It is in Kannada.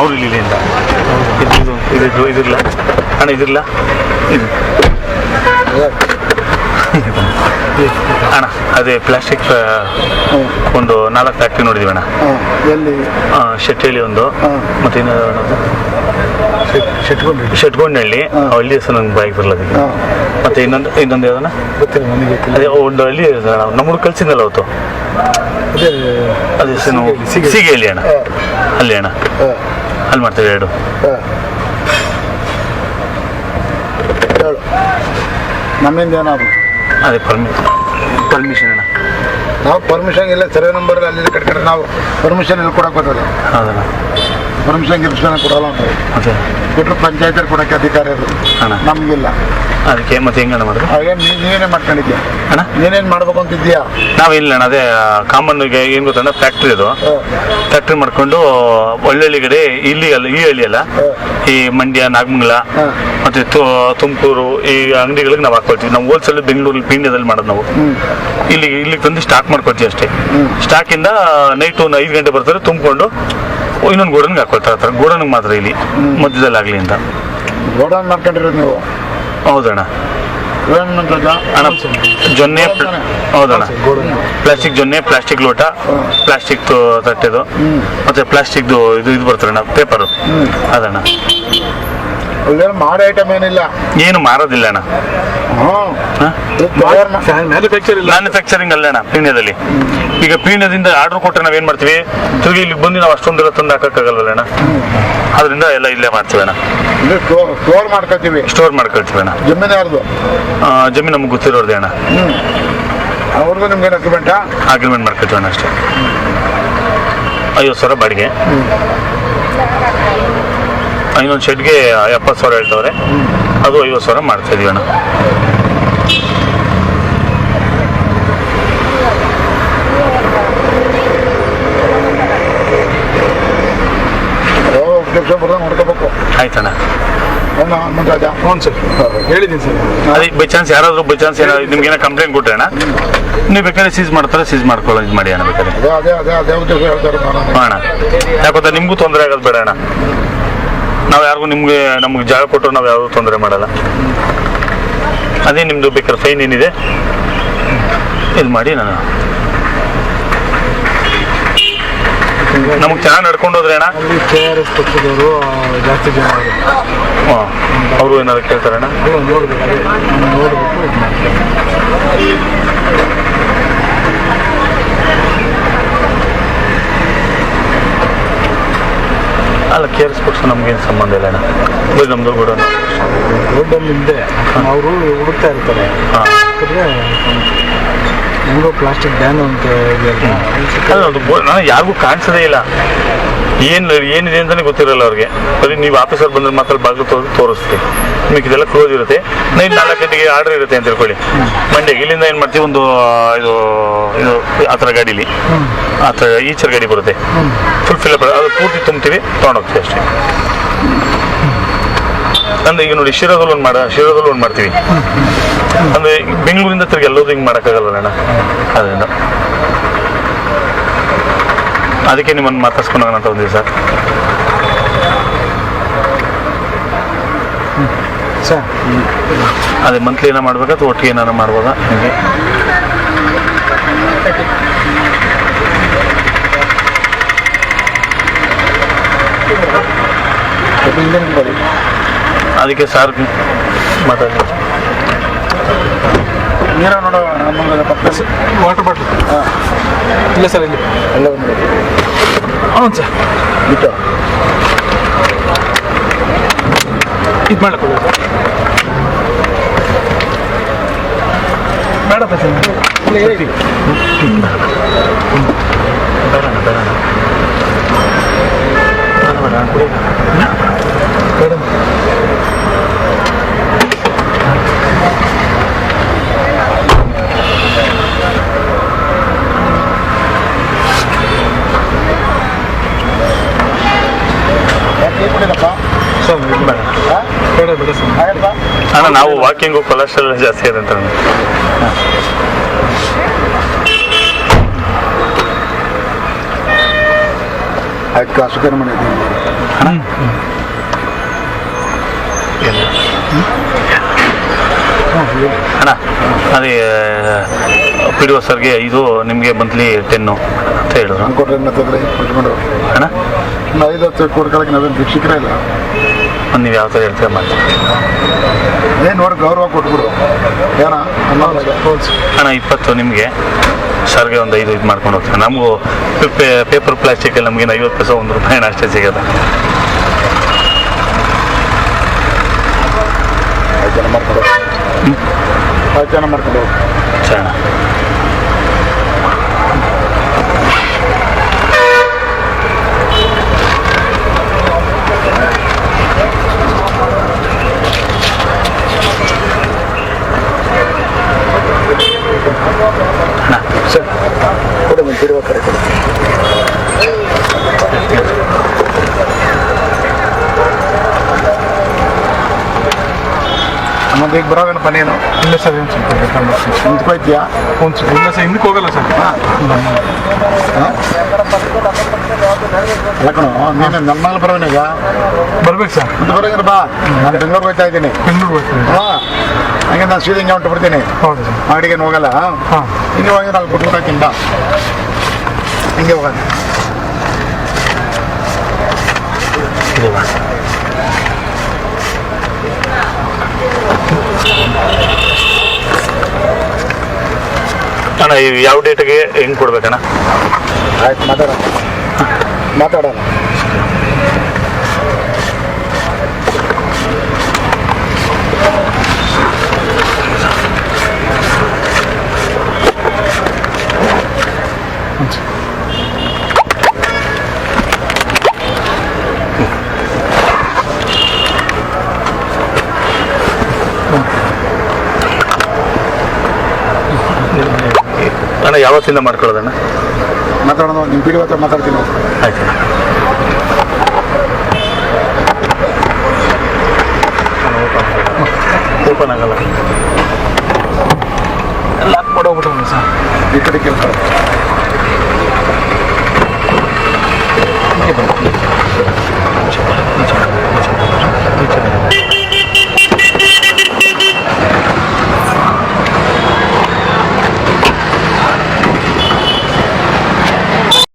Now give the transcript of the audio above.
ಅವ್ರು ಇಲ್ಲಿ ಇಲ್ಲಿಂದ. ಇದು ಇದು ಇದು ಇದಿರಲ್ಲ ಅಣ್ಣ ಇದಿರಲ್ಲ ಇದು. ಅಣ್ಣ ಅದೇ ಪ್ಲಾಸ್ಟಿಕ್ ಒಂದು ನಾಲ್ಕು ಫ್ಯಾಕ್ಟ್ರಿ ನೋಡಿದೀವಿ ಅಣ್ಣ. ಎಲ್ಲಿ? ಶೆಟ್ಟಿಹಳ್ಳಿ ಒಂದು. ಮತ್ತೇನು ಮತ್ತೆ ಇನ್ನು ಶೆಟ್ಕೊಂಡು ಶೆಟ್ಗೊಂಡಹಳ್ಳಿ. ಹಳ್ಳಿ ಹೆಸರು ನಂಗೆ ಬಾಯಿಗೆ ಬರಲ್ಲ ಮತ್ತೆ ಇನ್ನೊಂದು ಇನ್ನೊಂದು ಗೊತ್ತಿಲ್ಲ ನನಗೆ ಅದೇ ಒಂದು ಹಳ್ಳಿ ನಮ್ಮೂರು ಕಳ್ಸಿದ್ನಲ್ಲ ಅವತ್ತು. ಅದೇ ಅದೇ ಸೀಗೆಹಳ್ಳಿ ಅಣ್ಣ. ಅಲ್ಲಿ ಅಣ್ಣ. ಅಲ್ಲಿ ಮಾಡ್ತೇವೆ ಎರಡು. ಹೇಳು. ನಮ್ಮಿಂದ ಏನಾದ್ರು? ಅದೇ ಪರ್ಮಿ ಪರ್ಮಿಷನ್ ಅಣ್ಣ. ನಾವು ಪರ್ಮಿಷನ್ ಇಲ್ಲ ಸರ್ವೆ ನಂಬರ್ ಅಲ್ಲಿ ಕಟ್ಕೊಂಡ್ರೆ ನಾವು ಪರ್ಮಿಷನ್ ಇಲ್ಲಿ ಕೊಡಕ್ಕೆ ಬರ್ತದೆ ಹೌದಣ್ಣ. ಪರ್ಮಿಷನ್ ಗಿರ್ಮಿಷನ್ ಕೊಡಲ್ಲ ಅಂತ ಮತ್ತೆ ಬಿಟ್ಟರು ಪಂಚಾಯತ್ ಕೊಡಕ್ಕೆ ಅಧಿಕಾರ ಅಣ್ಣ. ನಮಗಿಲ್ಲ. ಅದಕ್ಕೆ ಮತ್ತೆ ಹೆಂಗಣ್ಣ ಮಾಡಿದ್ರು ಹಾಗೆ ಮಾಡ್ಕೊಂಡಿದ್ಯಾ? ಅಣ್ಣ? ನೀನೇನು ಮಾಡ್ಬೇಕು ಅಂತಿದ್ಯಾ ಇಲ್ಲ ಅಣ್ಣ ಅದೇ ಕಾಮನ್ಗೆ ಏನು ಗೊತ್ತಣ್ಣ ಫ್ಯಾಕ್ಟ್ರಿ ಅದು. ಫ್ಯಾಕ್ಟ್ರಿ ಮಾಡ್ಕೊಂಡು ಒಳ್ಳೊಳ್ಳಿ ಕಡೆ ಇಲ್ಲಿ ಅಲ್ಲ ಈ ಹಳ್ಳಿ ಅಲ್ಲ. ಈ ಮಂಡ್ಯ ನಾಗಮಂಗಲ ಮತ್ತೆ ತುಮಕೂರು ಈ ಅಂಗಡಿಗಳಿಗೆ ನಾವು ಹಾಕೊಳ್ತೀವಿ. ನಾವು ಹೋಲ್ಸೇಲ್ ಬೆಂಗಳೂರು ಪೀಣ್ಯದಲ್ಲಿ ಮಾಡೋದು ನಾವು. ಇಲ್ಲಿ ಇಲ್ಲಿಗೆ ತಂದು ಸ್ಟಾಕ್ ಮಾಡ್ಕೊಳ್ತೀವಿ ಅಷ್ಟೇ. ಸ್ಟಾಕಿಂದ ನೈಟ್ ಒಂದು ಐದು ಗಂಟೆ ಬರ್ತಾರೆ ತುಂಬಿಕೊಂಡು ಇನ್ನೊಂದು ಗೋಡನ್ಗೆ ಹಾಕೊಳ್ತಾ ಇರ್ತಾರೆ. ಗೋಡನ್ ಗೋಡನ್ಗೆ ಮಾತ್ರ ಇಲ್ಲಿ ಮಧ್ಯದಲ್ಲಿ ಆಗಲಿ ಅಂತ. ಗೋಡೌನ್ ಮಾಡ್ಕೊಂಡಿರೋದು ನೀವು? ಹೌದಣ್ಣ. ಅಣ್ಣ ಜೊನ್ನೆ ಹೌದಣ್ಣ. ಪ್ಲಾಸ್ಟಿಕ್ ಜೊನ್ನೆ ಪ್ಲಾಸ್ಟಿಕ್ ಲೋಟ ಪ್ಲಾಸ್ಟಿಕ್ ತಟ್ಟೆದು ಮತ್ತೆ ಪ್ಲಾಸ್ಟಿಕ್ದು ಇದು ಇದು ಬರ್ತಾರಣ್ಣ ಪೇಪರು. ಅದಣ್ಣ. ಅಲ್ಲೇನು ಮಾಡೋ ಐಟಮ್ ಏನಿಲ್ಲ. ಏನು ಮಾರೋದಿಲ್ಲ ಅಣ್ಣ. ಮ್ಯಾನುಫ್ಯಾಕ್ಚರಿಂಗ್ ಅಲ್ಲ. ಅಣ್ಣ ಪೀಣ್ಯದಲ್ಲಿ. ಈಗ ಪೀಣ್ಯದಿಂದ ಆರ್ಡರ್ ಕೊಟ್ಟರೆ ನಾವೇನ್ ಮಾಡ್ತೀವಿ? ತಿರುಗಿ ಇಲ್ಲಿ ಬಂದು ನಾವು ಅಷ್ಟೊಂದೆಲ್ಲ ತಂದು ಹಾಕಕ್ಕಾಗಲ್ವಲ್ಲ ಅಣ್ಣ? ಅದರಿಂದ ಎಲ್ಲ ಇಲ್ಲೇ ಮಾಡ್ತೀವಿ ಅಣ್ಣ. ಸ್ಟೋರ್ ಮಾಡ್ಕೋತೀವಿ. ಸ್ಟೋರ್ ಮಾಡ್ಕೊಳ್ತೀವಿ ಅಣ್ಣ. ಜಮೀನು ಯಾರ್ದು? ಜಮೀನು ನಮ್ಗೆ ಗೊತ್ತಿರೋದೇ ಅಣ್ಣ. ಅವ್ರಿಗೂ ನಿಮ್ಗೆ ಡಾಕ್ಯುಮೆಂಟಾ ಅಗ್ರಿಮೆಂಟ್ ಮಾಡ್ಕೊಳ್ತೀವಿ ಅಣ್ಣ ಅಷ್ಟೇ. ಐವತ್ತು ಸಾವಿರ ಬಾಡಿಗೆ. ಇನ್ನೊಂದು ಶೆಡ್ಗೆ ಎಪ್ಪತ್ತು ಸಾವಿರ ಹೇಳ್ತವ್ರೆ. ಅದು ಐವತ್ತು ಸಾವಿರ ಮಾಡ್ತಾ ಇದೀವಿ ಅಣ್ಣ. ಆಯ್ತಣ್ಣ. ಹ್ಞೂ ಸರ್ ಹೇಳಿದ್ದೀನಿ ಸರ್ ಅದೇ ಬೈ ಚಾನ್ಸ್ ಯಾರಾದರೂ ಬೈ ಚಾನ್ಸ್ ಏನಾದ್ರು ನಿಮ್ಗೆ ಏನೋ ಕಂಪ್ಲೇಂಟ್ ಕೊಟ್ಟರೆ ಅಣ್ಣ ನೀವು ಬೇಕಾದ್ರೆ ಸೀಸ್ ಮಾಡ್ತಾರೆ ಸೀಸ್ ಮಾಡ್ಕೊಳ್ಳೋ ಇದು ಮಾಡಿ ಅಣ್ಣ ಬೇಕಾದ್ರೆ. ಅದೇ ಅದೇ ಅದೇ ಅದೇ ಉದ್ದೇಶ ಹೇಳ್ತಾರೆ ನಾನು ಹಾ ಅಣ್ಣ ಯಾಕೊತ್ತಾ ನಿಮಗೂ ತೊಂದರೆ ಆಗೋದು ಬೇಡ ಅಣ್ಣ. ನಾವು ಯಾರಿಗೂ ನಿಮಗೆ, ನಮ್ಗೆ ಜಾಗ ಕೊಟ್ಟರು ನಾವು ಯಾವುದೂ ತೊಂದರೆ ಮಾಡಲ್ಲ. ಅದೇ ನಿಮ್ಮದು ಬೇಕಾದ್ರೆ ಫೈನ್ ಏನಿದೆ? ಇದು ಮಾಡಿ ನಾನು. ನಮಗೆ ಚೆನ್ನಾಗಿ ನಡ್ಕೊಂಡು ಹೋದ್ರೆ ಅಣ್ಣ? ಜಾಸ್ತಿ ಹಾಂ ಅವರು ಏನಾದ್ರು ಕೇಳ್ತಾರೆ ಅಣ್ಣ ಅಲ್ಲ ನೋಡ್ಬೇಕು ಅದೇ ನಾನು ನೋಡ್ಬಿಟ್ಟು ಇದು ಮಾಡ್ತೀನಿ ಅಲ್ಲ ನಮ್ಗೇನು ಸಂಬಂಧ ಇಲ್ಲ ಅಣ್ಣ. ಬರೀ ನಮ್ಮದು ಕೂಡ ರೋಡಲ್ಲಿ ಹಿಂದೆ ಅವರು ಹುಡುಕ್ತಾ ಇರ್ತಾರೆ. ಹೆಂಗೋ ಪ್ಲಾಸ್ಟಿಕ್ ಬ್ಯಾನ್ ಅಂತ ಅದು ಯಾರಿಗೂ ಕಾಣಿಸೋದೇ ಇಲ್ಲ. ಏನು ಏನಿದೆ ಅಂತಲೇ ಗೊತ್ತಿರಲ್ಲ ಅವ್ರಿಗೆ. ಬರೀ ನೀವು ಆಫೀಸರ್ ಬಂದ್ರೆ ಮಾತ್ರ ಬಾಗಿಲು ತೋರಿಸಿ ತೋರಿಸ್ತೀವಿ ನಿಮಗೆ ಇದೆಲ್ಲ ಕ್ಲೋಸ್ ಇರುತ್ತೆ. ನೈಟ್ ನಾಲ್ಕು ಗಂಟೆಗೆ ಆರ್ಡರ್ ಇರುತ್ತೆ ಅಂತ ತಿಳ್ಕೊಳ್ಳಿ. ಮಂಡ್ಯಗೆ ಇಲ್ಲಿಂದ ಏನು ಮಾಡ್ತೀವಿ? ಒಂದು ಇದು ಇದು, ಆ ಥರ ಗಾಡೀಲಿ. ಆ ಈಚರ್ ಗಾಡಿ ಬರುತ್ತೆ. ಫುಲ್ ಫಿಲ್ ಅದು ಪೂರ್ತಿ ತುಂಬ್ತೀವಿ, ತೊಗೊಂಡೋಗ್ತೀವಿ ಅಷ್ಟೇ. ಅಂದ್ರೆ ಈಗ ನೋಡಿ, ಶಿರೋದಲ್ಲಿ ಒಂದು ಮಾಡ ಶಿರೋದಲ್ಲಿ ಒಂದು ಮಾಡ್ತೀವಿ. ಅಂದ್ರೆ ಬೆಂಗಳೂರಿಂದ ತಿರುಗಿ ಎಲ್ಲೋದು ಹಿಂಗೆ ಮಾಡೋಕ್ಕಾಗಲ್ಲ ಅಣ್ಣ. ಅದರಿಂದ. ಅದಕ್ಕೆ ನಿಮ್ಮನ್ನು ಮಾತಾಡ್ಸ್ಕೊಂಡು ಹೋಗೋಣ ಅಂತ ಬಂದಿವಿ ಸರ್. ಸರ್. ಅದೇ ಮಂತ್ಲಿ ಏನೋ ಮಾಡ್ಬೇಕಾ ಅಥವಾ ಒಟ್ಟಿಗೆ ಏನಾರ ಮಾಡ್ಬೋದಾ? ನಿಮಗೆ? ಅದಕ್ಕೆ ಸಾರ್ ಮಾತಾಡಿ. ನೀರ ನೋಡೋ ನಮ್ಮ ಪಕ್ಕ. ವಾಟರ್ ಬಾಟ್ಲ್ ಇಲ್ಲ ಸರ್ ಇಲ್ಲಿ. ಎಲ್ಲ ಒಂದು ಹ್ಞೂ ಸರ್ ಬಿಟ್ಟು. ಇದು ಮಾಡಕ್ಕೆ ಬೇಡಪ್ಪ ಸರ್ ಇಲ್ಲ ಹೇಳಿ ಬೇಡ. ಬೇಡ ಬೇಡ. ಇದು ಬೇಡ ಬೇಡ ಬೇಡ ಸರ್ ಅಣ್ಣ. ನಾವು ವಾಕಿಂಗು ಕೊಲೆಸ್ಟ್ರಾಲ್ ಜಾಸ್ತಿ ಇದೆ ಅಂತ ಅಣ್ಣ. ಮನೆ ಅದೇ ಪಿ ಡಿ ಒ ಸರ್ಗೆ ಇದು ನಿಮಗೆ ಮಂತ್ಲಿ ಟೆನ್ನು ಅಂತ ಹೇಳಿದ್ರು. ಕೊಟ್ಕೊಂಡು ಅಣ್ಣ. ಐದು ಹತ್ತು ಕೊಡ್ಕೊಳಕ್ಕೆ ನಾವೇನು ಭಿಕ್ಷಿಕರೇ ಇಲ್ಲ. ನೀವು ಯಾವ ಥರ ಹೇಳ್ತೀರ ಮಾಡಿ ಏನು ನೋಡಿ ಗೌರವ ಕೊಟ್ಬಿಡು. ಏನ ಅಣ್ಣ ಇಪ್ಪತ್ತು ನಿಮಗೆ. ಸರ್ಗೆ ಒಂದು ಐದು ಇದು ಮಾಡ್ಕೊಂಡು ಹೋಗ್ತಾರೆ ನಮಗೂ ಪೇಪರ್ ಪ್ಲಾಸ್ಟಿಕಲ್ಲಿ ನಮಗೇನು ಐವತ್ತು ಪೈಸೆ ಒಂದು ರೂಪಾಯಿ ಅಷ್ಟೇ ಸಿಗೋದು ಆಯ್ತು ಜನ ಮಾಡ್ಕೊಂಡು ಹೋಗು. ಮಾಡ್ಕೊಂಡು ಹೋಗು. ಸರಿ ಮತ್ತೆ ಈಗ ಬರೋವೇನಪ್ಪ ನೀನು ಇಲ್ಲ ಸರ್ ಏನು ಸ್ವಲ್ಪ. ನಿಂತ್ಕೊಯ್ತೀಯಾ ಸರ್ ಇಲ್ಲ ಸರ್ ಹಿಂದಕ್ಕೆ ಹೋಗಲ್ಲ ಸರ್. ಅಲ್ಲ ಕಣೋ ನೀನು ನನ್ನ ಮೇಲೆ ಬರೋವನೀಗ ಬರ್ಬೇಕು ಸರ್. ಮುಂದೆ ಬರೋಂಗಿರ ಬಾ. ನಾನು ಬೆಂಗ್ಳೂರು ಹೋಗ್ತಾ ಇದ್ದೀನಿ. ಬೆಂಗಳೂರು ಹೋಗ್ತೀನಿ ಹಾಂ. ಹಂಗೆ ನಾನು ಸೀದಾ ಹಿಂಗೆ ಹೊಂಟು ಬಿಡ್ತೀನಿ. ಹೌದು ಸರ್. ಅಂಗಡಿಗೇನು ಹೋಗಲ್ಲ ಹಾಂ? ಹಿಂಗೆ ಹೋಗಿ ನಾನು ಬಿಟ್ಬಿಟ್ಟು ಹಾಕಿಂದ ಹಿಂಗೆ ಹೋಗೋಣ ಇದು ಬಾ. ಅಣ್ಣ ಯಾವ ಡೇಟ್ಗೆ ಹೆಂಗ್ ಕೊಡ್ಬೇಕಣ್ಣ? ಆಯ್ತು ಮಾತಾಡೋಣ. ಮಾತಾಡೋಣ. ಅಣ್ಣ ಯಾವತ್ತಿಂದ ಮಾಡ್ಕೊಳ್ಳೋದಣ್ಣ ಮಾತಾಡೋಣ ನಿಮ್ಮ ಪೀಡಿ ಹತ್ರ ಮಾತಾಡ್ತೀನಿ. ಆಯ್ತು. ಓಪನ್ ಆಗಲ್ಲ. ಲಾಕ್ ಮಾಡೋಗ್ಬಿಟ್ಟು ಸರ್ ಈ ಕಡೆ ಕೆಲಸ